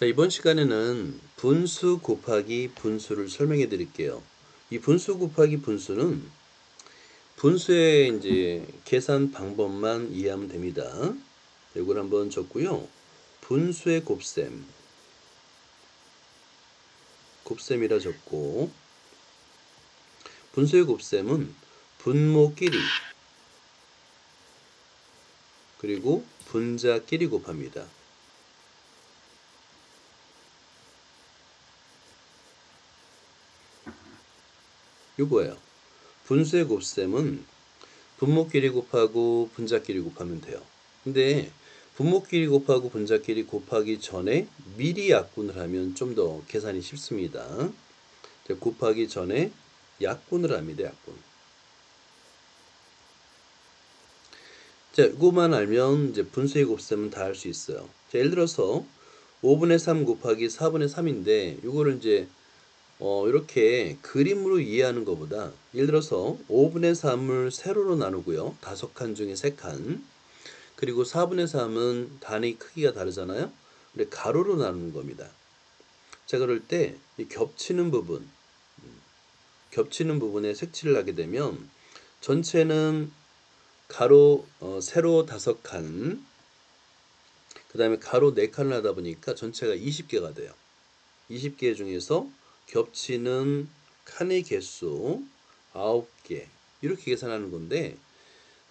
자, 이번 시간에는 분수 곱하기 분수를 설명해 드릴게요. 이 분수 곱하기 분수는 분수의 이제 계산 방법만 이해하면 됩니다. 이걸 한번 적고요. 분수의 곱셈. 곱셈이라 적고 분수의 곱셈은 분모끼리 그리고 분자끼리 곱합니다. 이거예요. 분수의 곱셈은 분모끼리 곱하고 분자끼리 곱하면 돼요. 근데 분모끼리 곱하고 분자끼리 곱하기 전에 미리 약분을 하면 좀 더 계산이 쉽습니다. 곱하기 전에 약분을 합니다. 약분. 자, 이거만 알면 이제 분수의 곱셈은 다 할 수 있어요. 자, 예를 들어서 5분의 3 곱하기 4분의 3인데 이거를 이제 어, 이렇게 그림으로 이해하는 것보다 예를 들어서 5분의 3을 세로로 나누고요. 다섯 칸 중에 세 칸. 그리고 4분의 3은 단위 크기가 다르잖아요. 근데 가로로 나누는 겁니다. 자, 그럴 때이 겹치는 부분, 음, 겹치는 부분에 색칠을 하게 되면 전체는 가로 어, 세로 다섯 칸, 그 다음에 가로 네 칸을 하다 보니까 전체가 20개가 돼요. 20개 중에서 겹치는 칸의 개수 9개 이렇게 계산하는 건데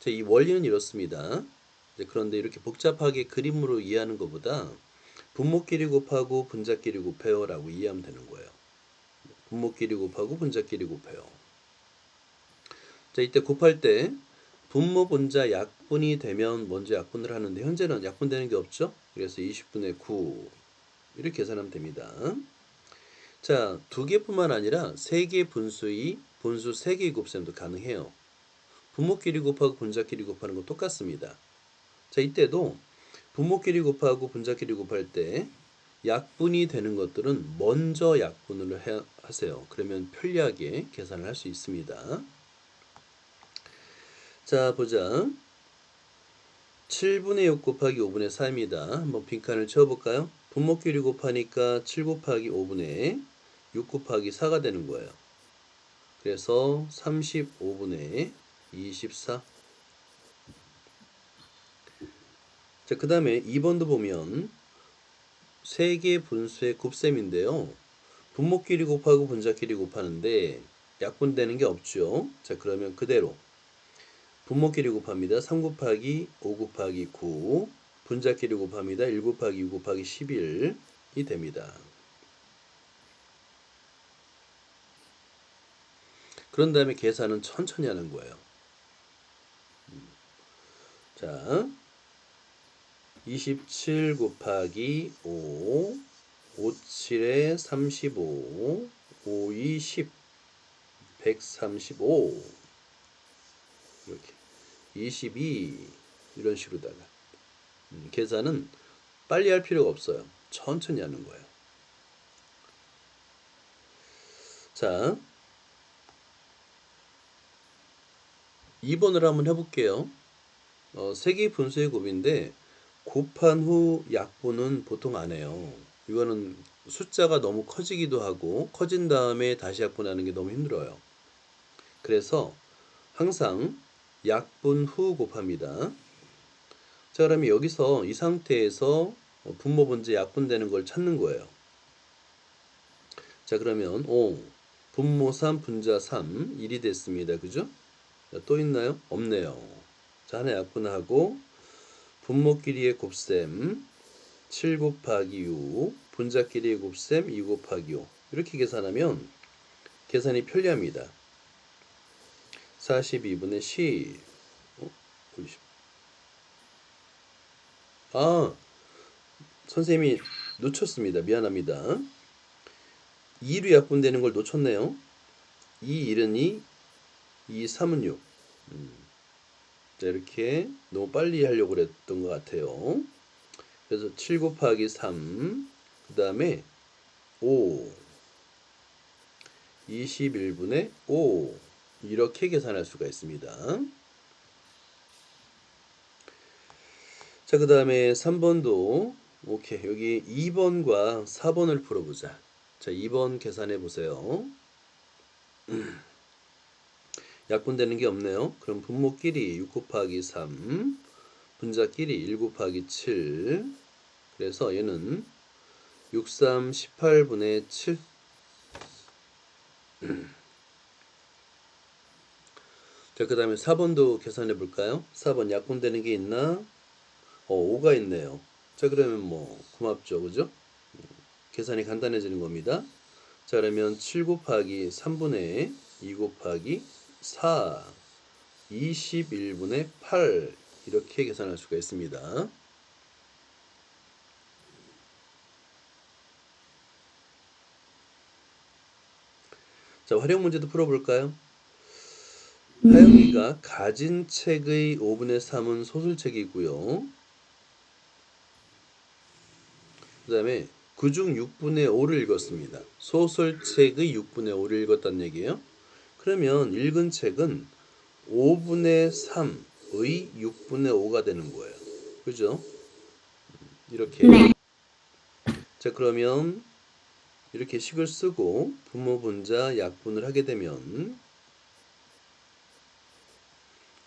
이 원리는 이렇습니다. 그런데 이렇게 복잡하게 그림으로 이해하는 것보다 분모끼리 곱하고 분자끼리 곱해요 라고 이해하면 되는 거예요. 분모끼리 곱하고 분자끼리 곱해요. 자 이때 곱할 때 분모 분자 약분이 되면 먼저 약분을 하는데 현재는 약분되는 게 없죠. 그래서 20분의 9 이렇게 계산하면 됩니다. 자, 두 개뿐만 아니라 세 개 분수의 분수 세 개의 곱셈도 가능해요. 분모끼리 곱하고 분자끼리 곱하는 건 똑같습니다. 자, 이때도 분모끼리 곱하고 분자끼리 곱할 때 약분이 되는 것들은 먼저 약분을 해, 하세요. 그러면 편리하게 계산을 할 수 있습니다. 자, 보자. 7분의 6 곱하기 5분의 4입니다. 한번 빈칸을 채워볼까요? 분모끼리 곱하니까 7 곱하기 5분의 6 곱하기 4가 되는 거예요. 그래서 35분의 24. 자, 그 다음에 2번도 보면 3개 분수의 곱셈인데요. 분모끼리 곱하고 분자끼리 곱하는데 약분되는 게 없죠. 자, 그러면 그대로 분모끼리 곱합니다. 3 곱하기 5 곱하기 9 분자끼리 곱합니다. 1 곱하기 6 곱하기 11이 됩니다. 그런 다음에 계산은 천천히 하는 거예요. 음. 자, 27 곱하기 5, 5, 7에 35, 5, 2, 10, 135, 이렇게, 22, 이런 식으로다가. 음, 계산은 빨리 할 필요가 없어요. 천천히 하는 거예요. 자, 2번을 한번 해볼게요. 어, 세개 분수의 곱인데 곱한 후 약분은 보통 안 해요. 이거는 숫자가 너무 커지기도 하고 커진 다음에 다시 약분하는 게 너무 힘들어요. 그래서 항상 약분 후 곱합니다. 자 그러면 여기서 이 상태에서 분모 분자 약분되는 걸 찾는 거예요. 자 그러면 5 분모 3 분자 3 1이 됐습니다. 그죠? 또 있나요? 없네요. 자, 하나 약분하고 분모끼리의 곱셈 7 곱하기 6 분자끼리의 곱셈 2 곱하기 5 이렇게 계산하면 계산이 편리합니다. 42분의 10 어? 50. 아 선생님이 놓쳤습니다. 미안합니다. 2로 약분되는 걸 놓쳤네요. 이 1은 2, 2, 3은 6. 음. 자, 이렇게 너무 빨리 하려고 그랬던 것 같아요. 그래서 7 곱하기 3, 그 다음에 5, 21분의 5. 이렇게 계산할 수가 있습니다. 자, 그 다음에 3번도 오케이. 여기 2번과 4번을 풀어보자. 자, 2번 계산해 보세요. 약분되는 게 없네요. 그럼 분모끼리 6 곱하기 3, 분자끼리 1 곱하기 7. 그래서 얘는 6, 3, 18분의 7. 자, 그 다음에 4번도 계산해 볼까요? 4번 약분되는 게 있나? 어, 5가 있네요. 자, 그러면 뭐, 고맙죠. 그죠? 계산이 간단해지는 겁니다. 자, 그러면 7 곱하기 3분의 2 곱하기 4, 21분의 8. 이렇게 계산할 수가 있습니다. 자, 활용 문제도 풀어볼까요? 하영이가 가진 책의 5분의 3은 소설책이고요. 그 다음에 그중 6분의 5를 읽었습니다. 소설책의 6분의 5를 읽었다는 얘기예요. 그러면 읽은 책은 5분의 3의 6분의 5가 되는 거예요. 그죠? 이렇게. 네. 자, 그러면 이렇게 식을 쓰고 분모 분자 약분을 하게 되면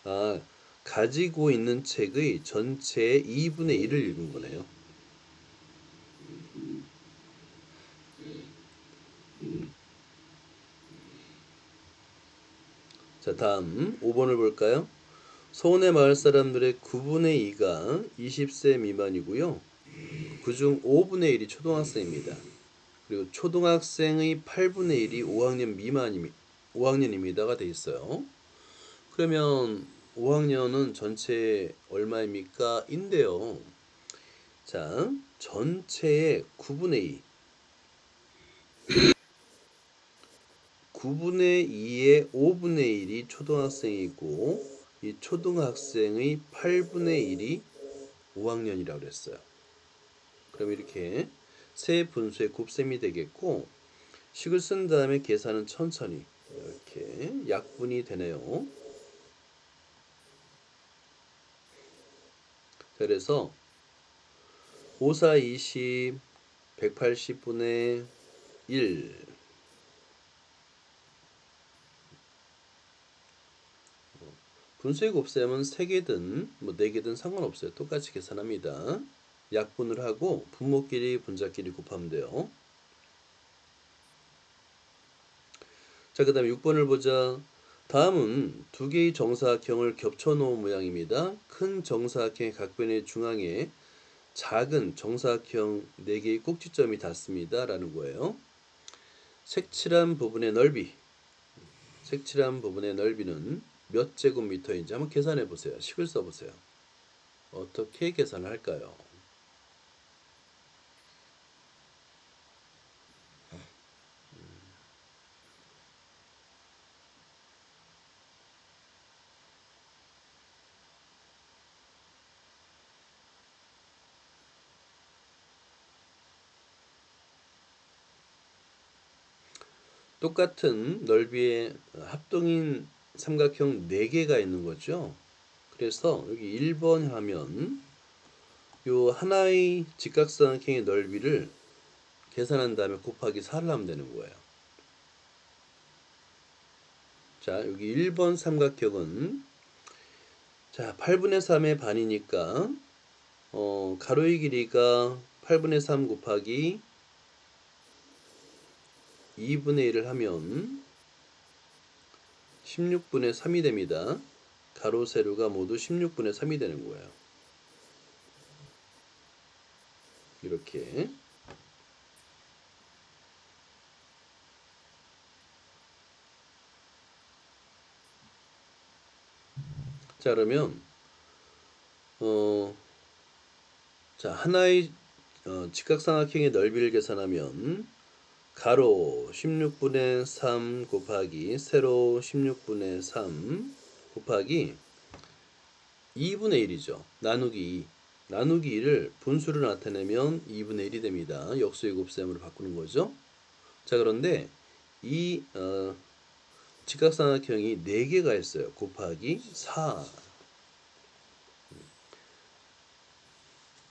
아, 가지고 있는 책의 전체의 2분의 1을 읽은 거네요. 자, 다음 5번을 볼까요? 서원의 마을 사람들의 9분의 2가 20세 미만이고요. 그중 5분의 1이 초등학생입니다. 그리고 초등학생의 8분의 1이 5학년 미만입니다. 5학년입니다가 돼 있어요. 그러면 5학년은 전체 얼마입니까? 인데요. 자, 전체의 9분의 2. 9분의 2의 5분의 1이 초등학생이고 이 초등학생의 8분의 1이 5학년이라고 그랬어요. 그럼 이렇게 세 분수의 곱셈이 되겠고 식을 쓴 다음에 계산은 천천히 이렇게 약분이 되네요. 자, 그래서 5, 4, 20, 180분의 1 분수의 곱셈은 3개든 뭐 4개든 상관없어요. 똑같이 계산합니다. 약분을 하고 분모끼리 분자끼리 곱하면 돼요. 자, 그 다음에 6번을 보자. 다음은 두 개의 정사각형을 겹쳐 놓은 모양입니다. 큰 정사각형의 각변의 중앙에 작은 정사각형 4개의 꼭지점이 닿습니다. 라는 거예요. 색칠한 부분의 넓이. 색칠한 부분의 넓이는 몇 제곱미터인지 한번 계산해 보세요. 식을 써 보세요. 어떻게 계산을 할까요? 똑같은 넓이의 합동인 삼각형 4개가 있는 거죠. 그래서 여기 1번 하면 요 하나의 직각삼각형의 넓이를 계산한 다음에 곱하기 4를 하면 되는 거예요. 자, 여기 1번 삼각형은 자, 8분의 3의 반이니까 어, 가로의 길이가 8분의 3 곱하기 2분의 1을 하면 16분의 3이 됩니다. 가로 세로가 모두 16분의 3이 되는 거예요. 이렇게 자 그러면 어, 자 하나의 어, 직각삼각형의 넓이를 계산하면 가로 16분의 3 곱하기 세로 16분의 3 곱하기 2분의 1이죠. 나누기 2. 나누기 2를 분수로 나타내면 2분의 1이 됩니다. 역수의 곱셈으로 바꾸는 거죠. 자 그런데 이 어, 직각삼각형이 4개가 있어요. 곱하기 4.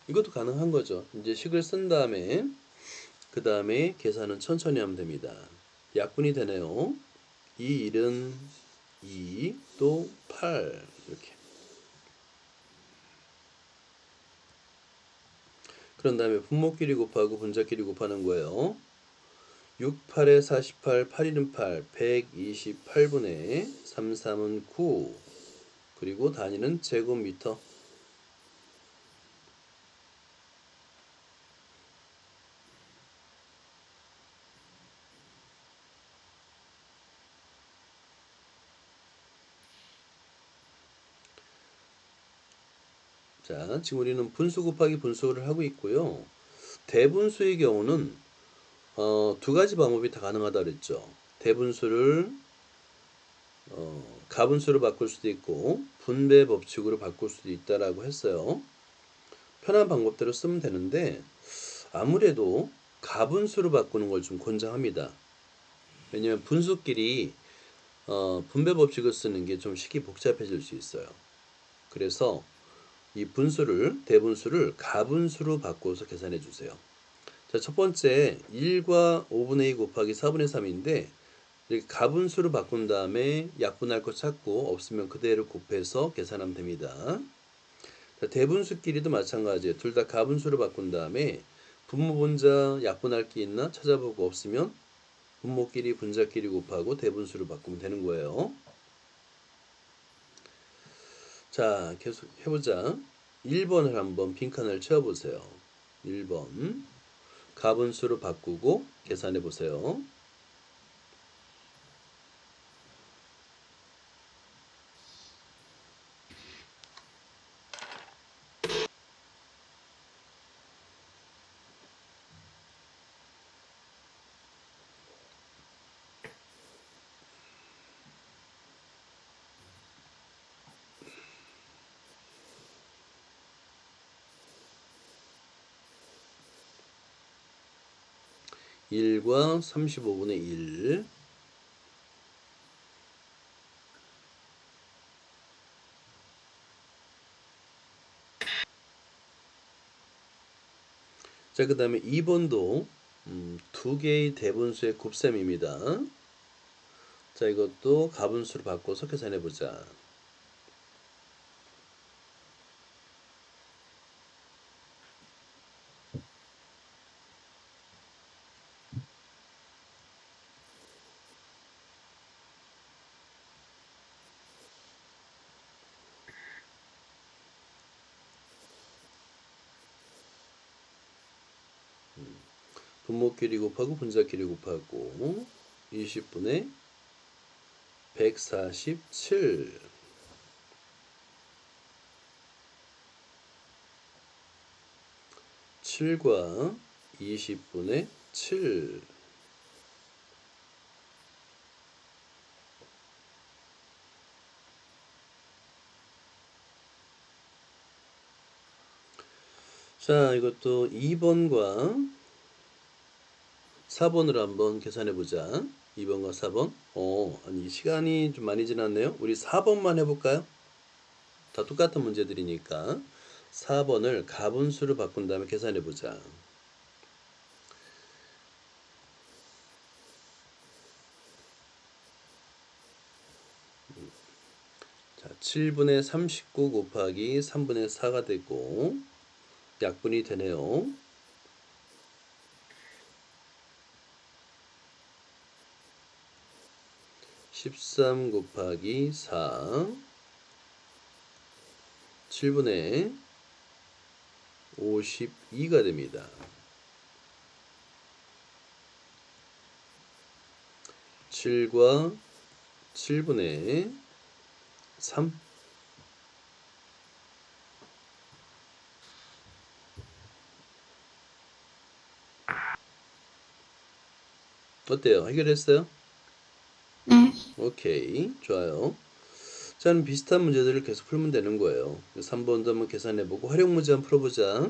이것도 가능한 거죠. 이제 식을 쓴 다음에 그 다음에 계산은 천천히 하면 됩니다. 약분이 되네요. 이 1은 2, 또 8 이렇게. 그런 다음에 분모끼리 곱하고 분자끼리 곱하는 거예요. 6, 8에 48, 8, 1은 8, 128분의 3, 3은 9, 그리고 단위는 제곱미터. 자, 지금 우리는 분수 곱하기 분수를 하고 있고요. 대분수의 경우는 어, 두 가지 방법이 다 가능하다 그랬죠. 대분수를 어, 가분수로 바꿀 수도 있고 분배 법칙으로 바꿀 수도 있다라고 했어요. 편한 방법대로 쓰면 되는데 아무래도 가분수로 바꾸는 걸 좀 권장합니다. 왜냐면 분수끼리 어, 분배 법칙을 쓰는 게 좀 식이 복잡해질 수 있어요. 그래서 이 분수를 대분수를 가분수로 바꿔서 계산해 주세요. 자, 첫 번째 1과 5분의 2 곱하기 4분의 3인데 이렇게 가분수로 바꾼 다음에 약분할 거 찾고 없으면 그대로 곱해서 계산하면 됩니다. 자, 대분수끼리도 마찬가지예요. 둘 다 가분수로 바꾼 다음에 분모 분자 약분할 게 있나 찾아보고 없으면 분모끼리 분자끼리 곱하고 대분수로 바꾸면 되는 거예요. 자, 계속 해보자. 1번을 한번 빈칸을 채워보세요. 1번. 가분수로 바꾸고 계산해 보세요. 일과 35분의 1 자, 그 다음에 2번도 음, 두 개의 대분수의 곱셈입니다. 자, 이것도 가분수로 바꿔서 계산해 보자. 분모끼리 곱하고 분자끼리 곱하고 20분의 147 7과 20분의 7 자, 이것도 2번과 4번으로 한번 계산해 보자. 2번과 4번. 어, 아니 시간이 좀 많이 지났네요. 우리 4번만 해 볼까요? 다 똑같은 문제들이니까 4번을 가분수로 바꾼 다음에 계산해 보자. 자, 7분의 39 곱하기 3분의 4가 되고 약분이 되네요. 13 곱하기 4 7분의 52가 됩니다. 7과 7분의 3 어때요? 해결했어요? 네. 오케이, 좋아요. 자, 비슷한 문제들을 계속 풀면 되는 거예요. 3번도 한번 계산해보고 활용 문제 한번 풀어보자.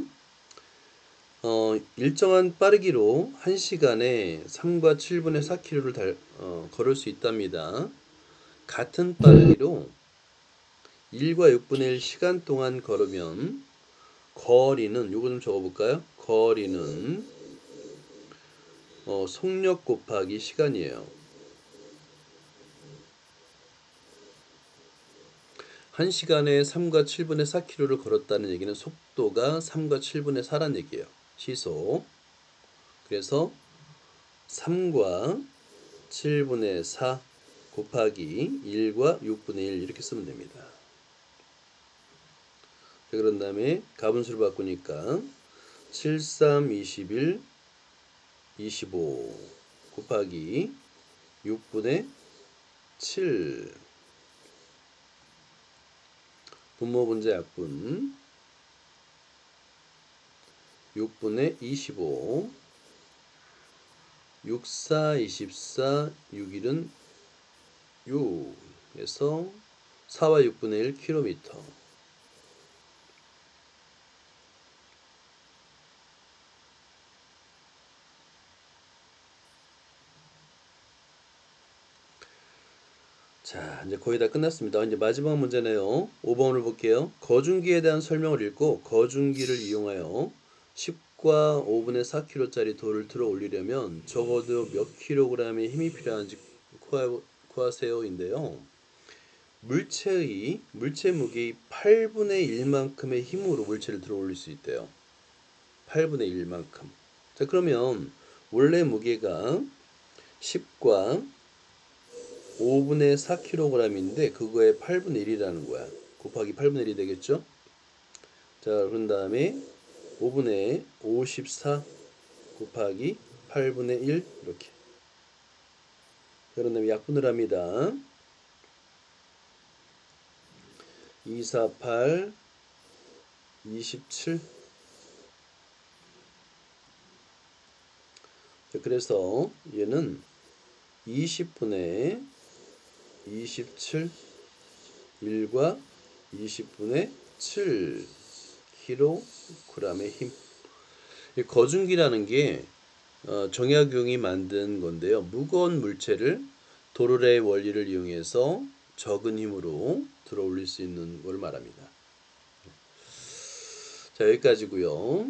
어, 일정한 빠르기로 1시간에 3과 7분의 4km를 달, 어, 걸을 수 있답니다. 같은 빠르기로 1과 6분의 1 시간 동안 걸으면 거리는 요거 좀 적어볼까요? 거리는 어, 속력 곱하기 시간이에요. 한 시간에 3과 7분의 4km를 걸었다는 얘기는 속도가 3과 7분의 4란 얘기예요. 시속. 그래서 3과 7분의 4 곱하기 1과 6분의 1 이렇게 쓰면 됩니다. 자, 그런 다음에 가분수를 바꾸니까 7, 3, 21, 25 곱하기 6분의 7 분모 분자 약분. 6분의 25 6, 4, 24, 6, 1은 6에서 4와 6분의 1 킬로미터 자, 이제 거의 다 끝났습니다. 이제 마지막 문제네요. 5번을 볼게요. 거중기에 대한 설명을 읽고 거중기를 이용하여 10과 5분의 4kg짜리 돌을 들어 올리려면 적어도 몇 킬로그램의 힘이 필요한지 구하, 구하세요인데요. 물체의 물체 무게의 8분의 1만큼의 힘으로 물체를 들어 올릴 수 있대요. 8분의 1만큼. 자, 그러면 원래 무게가 10과 5분의 4kg인데 그거의 8분의 1이라는 거야. 곱하기 8분의 1이 되겠죠? 자, 그런 다음에 5분의 54 곱하기 8분의 1 이렇게. 그런 다음에 약분을 합니다. 2, 4, 8, 27. 자, 그래서 얘는 20분의 27 1과 20분의 7 킬로그램의 힘. 이 거중기라는 게 어, 정약용이 만든 건데요. 무거운 물체를 도르래의 원리를 이용해서 적은 힘으로 들어 올릴 수 있는 걸 말합니다. 자, 여기까지고요.